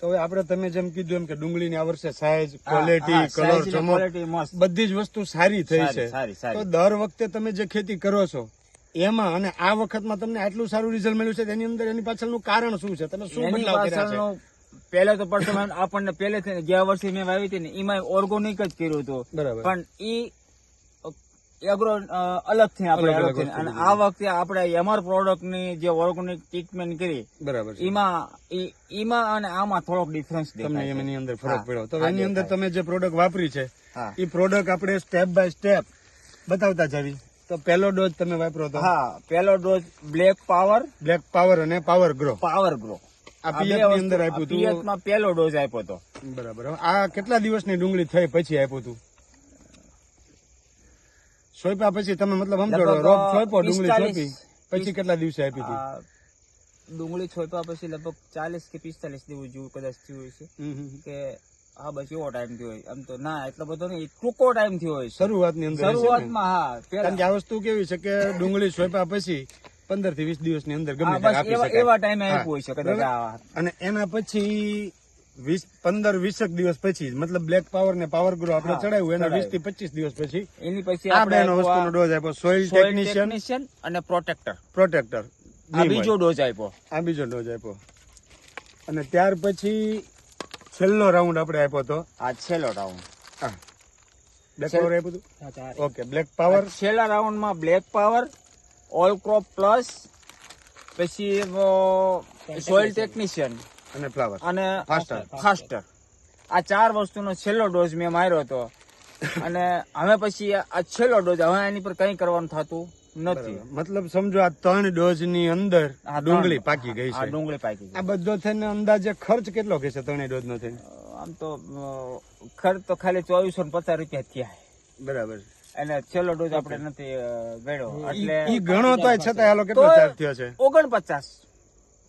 તો હવે આપણે તમે જેમ કીધું એમ કે ડુંગળીની આ વર્ષે સાઈઝ ક્વોલિટી કલર ચમક બધી જ વસ્તુ સારી થઈ છે. તો દર વખતે તમે જે ખેતી કરો છો એમાં અને આ વખતમાં તમને આટલું સારું રિઝલ્ટ મળ્યું છે તેની અંદર એની પાછળનું કારણ શું છે? તમે શું બદલાવ કર્યા છે? પાછળનું તો પરસોમાં આપણને પેલેથી ગયા વર્ષે મેં વાવી હતી ને એમાં ઓર્ગોનિક જ કર્યું હતું. પણ ઈ એગ્રો અલગથી આપણે અલગ અલગ અલગથી વસ્તુ અને આ વખતે આપણે એમઆર પ્રોડક્ટની જે ઓર્ગેનિક ટ્રીટમેન્ટ કરી બરાબર એમાં એમાં અને આમાં થોડોક ડિફરન્સ તમને એની અંદર ફરક પડ્યો. તો એની અંદર તમે જે પ્રોડક્ટ વાપરી છે એ પ્રોડક્ટ આપણે સ્ટેપ બાય સ્ટેપ બતાવતા જાવી. તો પહેલો ડોઝ તમે વાપરો તો? હા પહેલો dose black power black power અને પાવર ગ્રો પાવર ગ્રો આ પિયતની અંદર આપ્યું હતું પિયતમાં પહેલો ડોઝ આપ્યો હતો બરાબર. આ કેટલા દિવસની ડુંગળી થઈ પછી આપ્યું હતું સોંપ્યા પછી તમે મતલબ સમજો રોપ સોંપ્યો ડુંગળી સોંપી. પછી કેટલા દિવસે આપી હતી? ડુંગળી છોપ્યા પછી લગભગ ચાલીસ કે પિસ્તાલીસ દિવસ જેવું કદાચ થયું હોય છે. કે હા બસ એવો ટાઈમ થયો હોય. આમ તો ના એટલો બધો નહીં ટૂંકો ટાઈમ થયો હોય શરૂઆત શરૂઆતની અંદર શરૂઆતમાં હા કારણ કે આ વસ્તુ કેવી છે કે ડુંગળી સોંપ્યા પછી પંદરથી વીસ દિવસની અંદર ગમે એવા ટાઈમે આપ્યું હોય છે કદાચ અને એના પછી વીસ પંદર વીસક દિવસ પછી મતલબ બ્લેક પાવર ને પાવર ગ્રો આપણે ચડાવ્યું એના વીસથી પચીસ દિવસ પછી એની પછી આપણે એનો વસ્તુનો ડોઝ આપ્યો સોઇલ ટેકનિશિયન અને પ્રોટેક્ટર પ્રોટેક્ટર આ બીજો ડોઝ આપ્યો. આ બીજો ડોઝ આપ્યો. અને ત્યાર પછી છેલ્લો રાઉન્ડ આપણે આપ્યો હતો. આ છેલ્લો રાઉન્ડ બ્લેક પાવર આપ્યું હતું ઓકે બ્લેક પાવર છેલ્લા રાઉન્ડમાં black power all crop plus પછી સોઇલ ટેકનિશિયન અને ફ્લાવર અને ફાસ્ટર ફાસ્ટર આ ચાર વસ્તુનો છેલ્લો ડોઝ મેં માર્યો હતો. અને હવે પછી આ છેલ્લો ડોઝ હવે એની પર કઈ કરવાનું થતું નથી. મતલબ સમજો આ ત્રણ ડોઝની અંદર આ ડુંગળી પાકી ગઈ આ છે. ડુંગળી પાકી આ બધો થઈને અંદાજે ખર્ચ કેટલો કે છે ત્રણેય ડોઝ નો થઈને? આમ તો ખર્ચ તો ખાલી ચોવીસો ને પચાસ રૂપિયા થયા. બરાબર. અને છેલ્લો ડોઝ આપણે નથી વેડો એટલે ઈ ઘણો તો છતાં કેટલો ચાર્જ થયો છે? ઓગણપચાસ.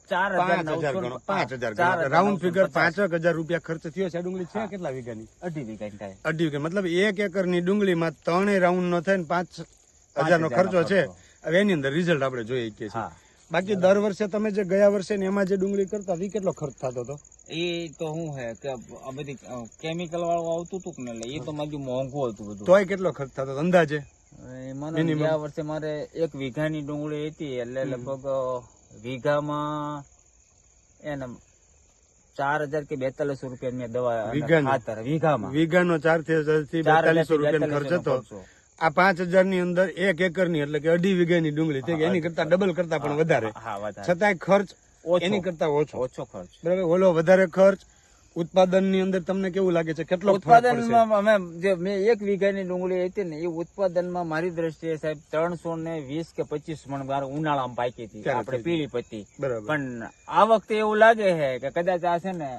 ચાર હજાર પાંચ હજાર રાઉન્ડ ફિગર પાંચ રૂપિયા ખર્ચ થયો છે. ડુંગળી છે કેટલા વીઘાની? અઢી વીઘાની થાય. અઢી વીઘા. મતલબ એક એકરની ડુંગળીમાં ત્રણેય રાઉન્ડ નો થાય ને પાંચ હજારનો ખર્ચો છે. હવે એની અંદર રિઝલ્ટ આપણે જોઈએ છીએ. બાકી દર વર્ષે તમે જે ગયા વર્ષે ને એમાં જે ડુંગળી કરતા એ કેટલો ખર્ચ થતો હતો? એ તો શું હે કે આ બધી કેમિકલ વાળું આવતું હતું ને એટલે એ તો મારું મોંઘું હતું બધું. તોય કેટલો ખર્ચ થતો અંદાજે? મને ગયા વર્ષે મારે એક વીઘાની ડુંગળી હતી એટલે લગભગ વીઘામાં એને ચાર હજાર કે બેતાલીસો રૂપિયા મેં દવા? ખાતર વીઘામાં. વીઘાનો ચારથી બેતાલીસો રૂપિયા ખર્ચ હતો. આ પાંચ હજારની અંદર એક એકરની એટલે કે અઢી વીઘાની ડુંગળી થઈ ગઈ. એની કરતા ડબલ કરતા પણ વધારે. છતાંય ખર્ચ એની કરતા ઓછો. ઓછો ખર્ચ. બરાબર? ઓલો વધારે ખર્ચ ઉત્પાદનની અંદર તમને કેવું લાગે છે? કેટલો ઉત્પાદનમાં અમે જે મેં એક વીઘાની ડુંગળી હતી ને એ ઉત્પાદનમાં મારી દ્રષ્ટિએ સાહેબ ત્રણસો ને વીસ કે પચીસ મણ મારે ઉનાળામાં પાકી હતી આપડે આપણે પીળી પત્તી પણ આ વખતે એવું લાગે છે કે કદાચ આ છે ને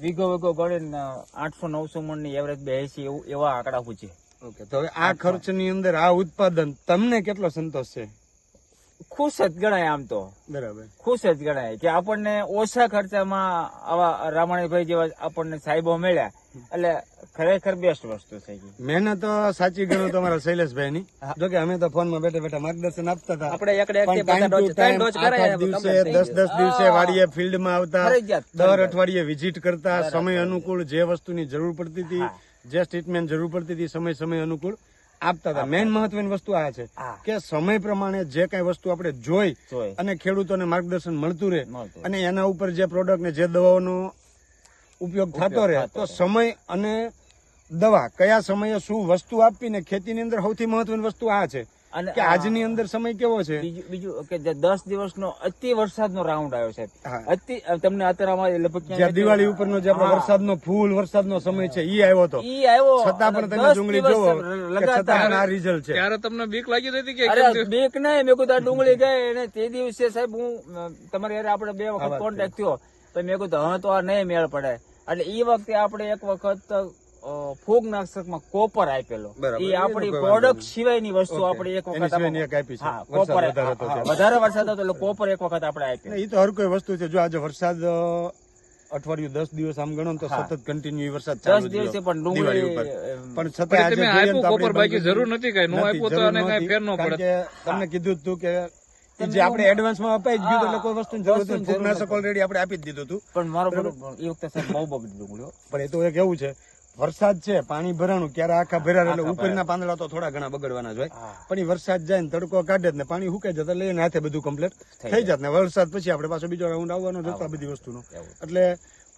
વીઘો વીઘો ગણીને આઠસો નવસો મણની એવરેજ બેસી એવું એવા આંકડા પૂછે. ઓકે તો હવે આ ખર્ચની અંદર આ ઉત્પાદન તમને કેટલો સંતોષ છે? ખુશ જ ગણાય આમ તો. બરાબર. ખુશ જ ગણાય કે આપણને ઓછા ખર્ચામાં આવા રામાણીભાઈ જેવા આપણને સાહેબો મળ્યા. એટલે ખરેખર બેસ્ટ વસ્તુ થઈ ગઈ. મહેનત તો સાચી ગણો તમારા શૈલેષભાઈ ની હા. જો કે અમે તો ફોનમાં બેઠા બેઠા માર્ગદર્શન આપતા હતા. આપણે એકડે દિવસે દસ દસ દિવસે વાડીએ ફિલ્ડમાં આવતા દર અઠવાડિયે વિઝિટ કરતા સમય અનુકૂળ જે વસ્તુની જરૂર પડતી હતી જે ટ્રીટમેન્ટ જરૂર પડતી હતી સમય સમય અનુકૂળ. આપતા હતા. મેઇન મહત્વની વસ્તુ આ છે કે સમય પ્રમાણે જે કઈ વસ્તુ આપણે જોઈ અને ખેડૂતોને માર્ગદર્શન મળતું રહે અને એના ઉપર જે પ્રોડક્ટ ને જે દવાઓનો ઉપયોગ થતો રહે તો સમય અને દવા કયા સમયે શું વસ્તુ આપવી ને ખેતીની અંદર સૌથી મહત્વની વસ્તુ આ છે. અને આજની અંદર સમય કેવો છે? બીજું બીજું કે દસ દસ દિવસનો અતિ વરસાદનો રાઉન્ડ આવ્યો છે. અતિ તમને અત્યારે અમારે લગભગ દિવાળી ઉપરનો જે આપણે. વરસાદનો ફૂલ વરસાદનો સમય છે ઈ આવ્યો હતો ઈ આવ્યો છતાં પણ તમે ડુંગળી જોવો છતાં આ રિઝલ્ટ છે. ત્યારે તમને બીક લાગી હતી કે અરે બીક નહીં મેં કીધું આ ડુંગળી ગઈ અને તે દિવસે સાહેબ હું તમારે યાર આપણે બે વખત કોન્ટેક્ટ થયો તો મેં કીધું હા તો આ નહીં મેળ પડે. એટલે એ વખતે આપણે એક વખત ફૂગનાશકમાં કોપર આપેલો. એ આપણી પ્રોડક્ટ સિવાયની વસ્તુ આપણે એક વખત. હા, કોપર વધારે વરસાદ હતો એટલે કોપર એક વખત આપણે આપ્યો એ તો હર કોઈ વસ્તુ છે. જો આજે વરસાદ અઠવાડિયું દસ દિવસ આમ ગણો તો સતત કન્ટિન્યુ વરસાદ દસ ચાલુ દિવસે પણ ડુંગળી ઉપર. પણ છતાં આજે આપ્યું કોપર બાકી જરૂર નથી કઈ? નો આપ્યું તો જરૂર આને ફેર ન પડે. તમને કીધું હતું તું કે જે આપણે એડવાન્સમાં અપાઈ જ ગયું એટલે કોઈ વસ્તુની જરૂર નથી. ફૂગનાશક ઓલરેડી આપણે આપી જ દીધું હતું પણ મારો એ વખતે સાહેબ બહુ બગડી ડુંગળીઓ. પણ એ તો એક એવું છે વરસાદ છે પાણી ભરાણું ક્યારે આખા ભર્યા એટલે ઉપરના પાંદડા તો થોડા ઘણા બગડવાના જ હોય. પણ એ વરસાદ જાય ને તડકો કાઢે જ ને પાણી સુકાઈ જતા લઈને હાથે બધું કમ્પ્લીટ થઈ જાત. ને વરસાદ પછી આપણે પાછો બીજો રાઉન્ડ આવવાનો જ આ બધી વસ્તુનો. એટલે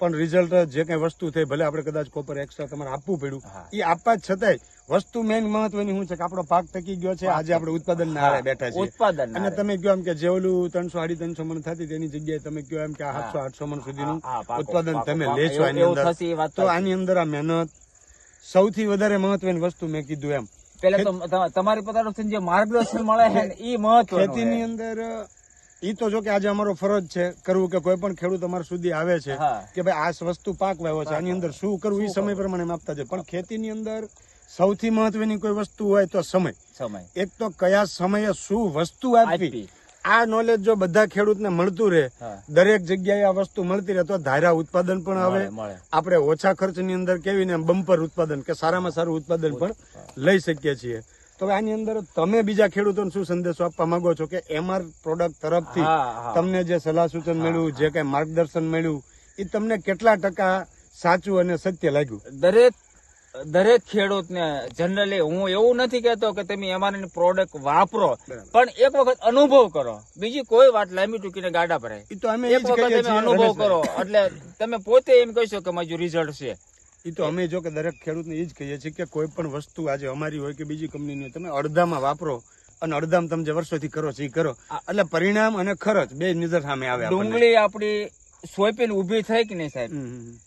પણ રિઝલ્ટ જે કઈ વસ્તુ થઈ ભલે આપણે કદાચ કોપર એક્સ્ટ્રા તમારે આપવું પડ્યું એ આપવા છતાંય વસ્તુ મેઇન મહત્વની શું છે કે આપણો પાક ટકી ગયો છે આજે આપણે ઉત્પાદન ના આરે બેઠા છે ઉત્પાદન અને તમે કહો એમ કે જે ઓલું ત્રણસો સાડી ત્રણસો મણ થતી તેની જગ્યાએ તમે કહો એમ કે સાતસો આઠસો મણ સુધીનું ઉત્પાદન તમે. લેશો આની અંદર. તો આની અંદર આ મહેનત સૌથી વધારે મહત્વની વસ્તુ મેં કીધું એમ. પેલા તો તમારી તરફથી જે માર્ગદર્શન મળે છે એ મહત્વ ખેતીની. અંદર ઈ તો જો કે આજે અમારો ફરજ છે કરવું કે કોઈ પણ ખેડૂત અમારા સુધી આવે છે કે ભાઈ આ વસ્તુ પાક વાવ્યો છે આની અંદર શું કરવું એ સમય પ્રમાણે માપતા છે. પણ ખેતીની અંદર સૌથી મહત્વની કોઈ વસ્તુ હોય તો સમય. સમય. એક તો કયા સમયે શું વસ્તુ આપવી. આ નોલેજ જો બધા ખેડૂતને મળતું રહે દરેક જગ્યાએ આ વસ્તુ મળતી રહે તો ધારા ઉત્પાદન પણ આવે. આપણે ઓછા ખર્ચની અંદર કેવી ને બમ્પર ઉત્પાદન કે સારામાં સારું ઉત્પાદન પણ લઈ શકીએ છીએ. હવે આની અંદર તમે બીજા ખેડૂતોને શું સંદેશો આપવા માંગો છો કે એમઆર પ્રોડક્ટ તરફથી. તમને જે સલાહ સૂચન મળ્યું જે કઈ માર્ગદર્શન મળ્યું એ તમને કેટલા ટકા સાચું અને સત્ય લાગ્યું? દરેક દરેક ખેડૂતને જનરલી હું એવું નથી કહેતો કે તમે અમારી પ્રોડક્ટ વાપરો પણ એક વખત અનુભવ કરો. બીજી કોઈ વાત લાંબી ટૂંકીને ગાડા ભરાય. એ તો અમે એક વખત તમે અનુભવ કરો. એટલે તમે પોતે એમ કહીશો કે મારું રિઝલ્ટ છે. એ તો અમે જો કે દરેક ખેડૂતને એ જ કહીએ છીએ કે કોઈ પણ વસ્તુ આજે અમારી હોય કે બીજી કંપનીની હોય તમે અડધામાં વાપરો અને અડધામ તમે જે વર્ષોથી કરો છો એ કરો. એટલે પરિણામ અને ખર્ચ બે નજર સામે આવે. ડુંગળી આપડી સોંપીને ઊભી થઈ કે નહીં સાહેબ.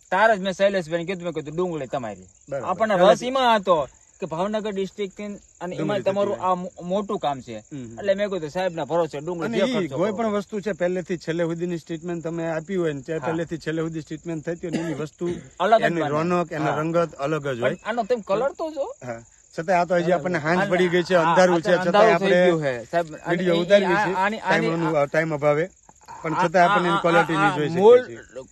તાર જ મેં શૈલેષભાઈ કીધું મેં કીધું ડુંગળી તમારી. આપણને રસ એમાં હતો. કે ભાવનગર ડિસ્ટ્રિક્ટ અને એમાં તમારું આ મોટું કામ છે. એટલે મેં કીધું સાહેબ ના ભરોસે ડુંગળી કોઈ પણ વસ્તુ છે પહેલેથી છેલ્લે સુધીની સ્ટેટમેન્ટ તમે આપી હોય ને પહેલેથી છેલ્લે સુધી સ્ટેટમેન્ટ થતી હોય એની વસ્તુ અલગ એની રોનક એના. રંગત અલગ જ હોય. આનો તેમ કલર તો જો. છતાં આ તો હજી આપણને હાંજ પડી ગઈ છે અંધારું છે છતાં આપણે વીડિયો ઉતારીએ છીએ ટાઈમ અભાવે. પણ છતાં આપણને ક્વોલિટી ની જોઈ મૂળ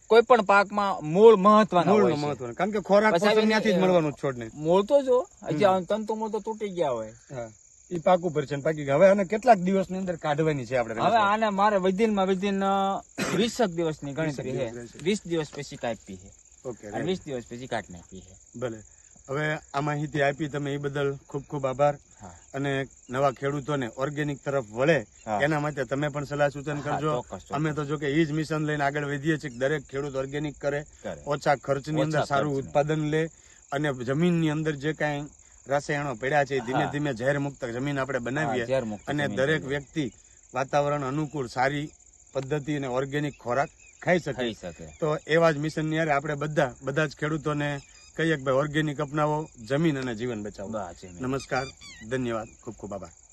કોઈ પણ પાકમાં મૂળ મહત્વના મૂળ મહત્વનું. કારણ કે ખોરાક ત્યાંથી જ મળવાનું છોડને. મૂળ તો જો હજી તંતુ મૂળ તો તૂટી ગયા હોય. ઈ પાક ઉપર છે ને પાકી. હવે આને કેટલાક દિવસની અંદર કાઢવાની છે આપણે હવે આને મારે વિધિનમાં વિધિન દિવસ દિવસની ગણતરી દિવસ છે. વીસ દિવસ પછી કાપી છે. ઓકે વીસ દિવસ પછી કાઢ નાખી છે. ભલે. હવે આ માહિતી આપી તમે એ બદલ ખૂબ ખૂબ આભાર. અને નવા ખેડૂતોને ઓર્ગેનિક તરફ વળે એના માટે તમે પણ સલાહ સૂચન કરજો. અમે તો જો કે એ જ મિશન લઈને આગળ વધીએ છીએ દરેક ખેડૂત ઓર્ગેનિક કરે. ઓછા ખર્ચની અંદર સારું ઉત્પાદન લે અને જમીનની અંદર જે કાંઈ રસાયણો પડ્યા છે ધીમે ધીમે ઝેર મુક્ત જમીન આપણે બનાવીએ અને દરેક વ્યક્તિ વાતાવરણ અનુકૂળ સારી પદ્ધતિ અને ઓર્ગેનિક ખોરાક ખાઈ શકે. તો એવા જ મિશનની આપણે બધા બધા જ ખેડૂતોને કહીએ કે ભાઈ ઓર્ગેનિક અપનાવો જમીન અને જીવન બચાવો. નમસ્કાર ધન્યવાદ ખૂબ ખૂબ આભાર